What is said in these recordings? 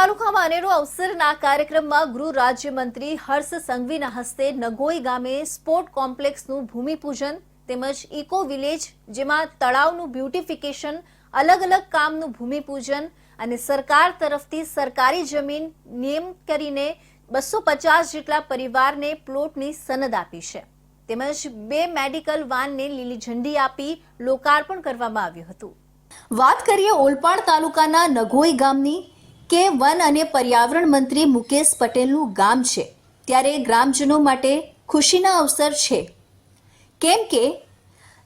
તાલુકામાં અનેરો અવસરના કાર્યક્રમમાં ગૃહ રાજ્યમંત્રી હર્ષ સંઘવીના હસ્તે નગોઈ ગામે સ્પોર્ટ કોમ્પ્લેક્સનું ભૂમિપૂજન તેમજ ઇકો વિલેજ, જેમાં તળાવનું બ્યુટિફિકેશન, અલગ અલગ કામનું ભૂમિપૂજન અને સરકાર તરફથી સરકારી જમીન નિયમ કરીને બસો પચાસ જેટલા પરિવારને પ્લોટની સનદ આપી છે. તેમજ બે મેડિકલ વાનને લીલી ઝંડી આપી લોકાર્પણ કરવામાં આવ્યું હતું. વાત કરીએ ઓલપાડ તાલુકાના નઘોઈ ગામની કે વન અને પર્યાવરણ મંત્રી મુકેશ પટેલનું ગામ છે, ત્યારે ગ્રામજનો માટે ખુશીના અવસર છે. કેમ કે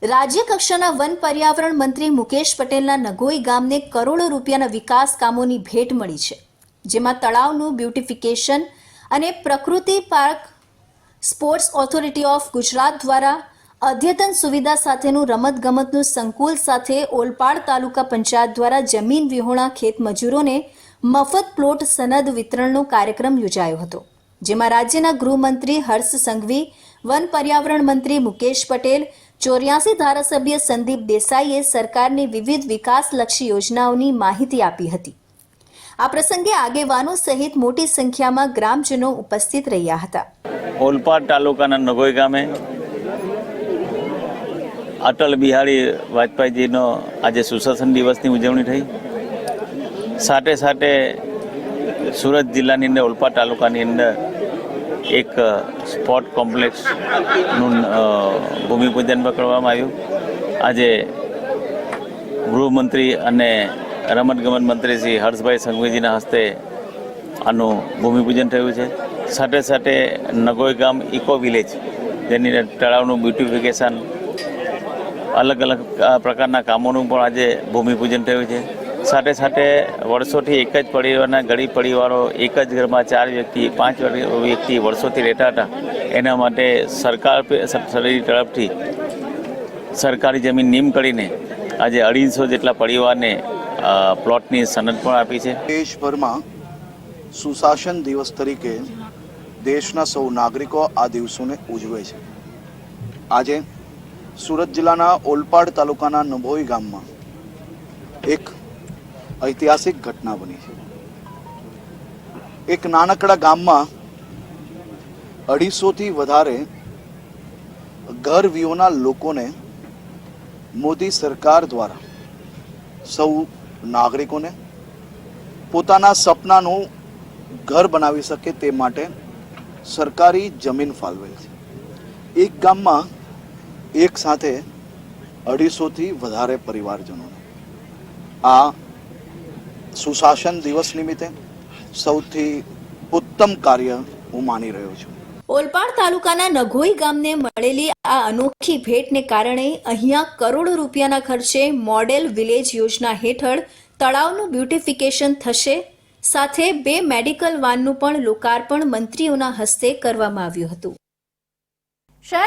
રાજ્ય કક્ષાના વન પર્યાવરણ મંત્રી મુકેશ પટેલના નગોઈ ગામને કરોડો રૂપિયાના વિકાસ કામોની ભેટ મળી છે, જેમાં તળાવનું બ્યુટિફિકેશન અને પ્રકૃતિ park, sports authority of Gujarat દ્વારા અદ્યતન સુવિધા સાથેનું રમતગમતનું સંકુલ સાથે ઓલપાડ તાલુકા પંચાયત દ્વારા જમીન વિહોણા ખેત મજૂરોને મફત પ્લોટ સનદ વિતરણનો કાર્યક્રમ યોજાયો હતો, જેમાં રાજ્યના ગૃહમંત્રી હર્ષ સંઘવી, વન પર્યાવરણ મંત્રી મુકેશ પટેલ, ચોર્યાસી ધારાસભ્ય સંદીપ દેસાઈએ સરકારની વિવિધ વિકાસલક્ષી યોજનાઓની માહિતી આપી હતી. આ પ્રસંગે આગેવાનો સહિત મોટી સંખ્યામાં ગ્રામજનો ઉપસ્થિત રહ્યા હતા. ઓલપાડ તાલુકાના નગોઈ ગામે અટલ બિહારી વાજપેયીજીનો આજે સુશાસન દિવસની ઉજવણી થઈ. સાથે સાથે સુરત જિલ્લાની અંદર ઓલપા તાલુકાની અંદર એક સ્પોર્ટ કોમ્પ્લેક્સનું ભૂમિપૂજન પણ કરવામાં આવ્યું. આજે ગૃહમંત્રી અને રમતગમત મંત્રી શ્રી હર્ષભાઈ સંઘવીજીના હસ્તે આનું ભૂમિપૂજન થયું છે. સાથે સાથે નગોઈ ગામ ઇકો વિલેજ, જેની તળાવનું બ્યુટિફિકેશન, અલગ અલગ પ્રકારના કામોનું પણ આજે ભૂમિપૂજન થયું છે. સાથે સાથે વર્ષોથી એક જ પરિવારના ગરીબ પરિવારો, એક જ ઘરમાં ચાર વ્યક્તિ, પાંચ વ્યક્તિ વર્ષોથી રહેતા હતા. એના માટે સરકાર સબસિડી તરફથી સરકારી જમીન નીમ કરીને આજે અઢીસો જેટલા પરિવારને પ્લોટની સનદ પણ આપી છે. દેશભરમાં સુશાસન દિવસ તરીકે દેશના સૌ નાગરિકો આ દિવસોને ઉજવે છે. આજે સુરત જિલ્લાના ઓલપાડ તાલુકાના નભોઈ ગામમાં એક ઐતિહાસિક ઘટના બની છે. એક નાનકડા ગામમાં અઢીસોથી વધારે ઘર વિહોના લોકોને મોદી સરકાર દ્વારા સૌ નાગરિકોને પોતાના સપનાનું ઘર બનાવી શકે તે માટે સરકારી જમીન ફાળવેલ છે. એક ગામમાં એક સાથે અઢીસોથી વધારે પરિવારજનોને આ સુશાસન દિવસ નિમિત્તે સૌથી ઉત્તમ કાર્ય હું માની રહ્યો છું. ઓલપાડ તાલુકાના નઘોઈ ગામને મળેલી આ અનોખી ભેટને કારણે અહીંયા કરોડો રૂપિયાના ખર્ચે મોડેલ વિલેજ યોજના હેઠળ તળાવનું બ્યુટિફિકેશન થશે. સાથે બે મેડિકલ વાનનું પણ લોકાર્પણ મંત્રીઓના હસ્તે કરવામાં આવ્યું હતું.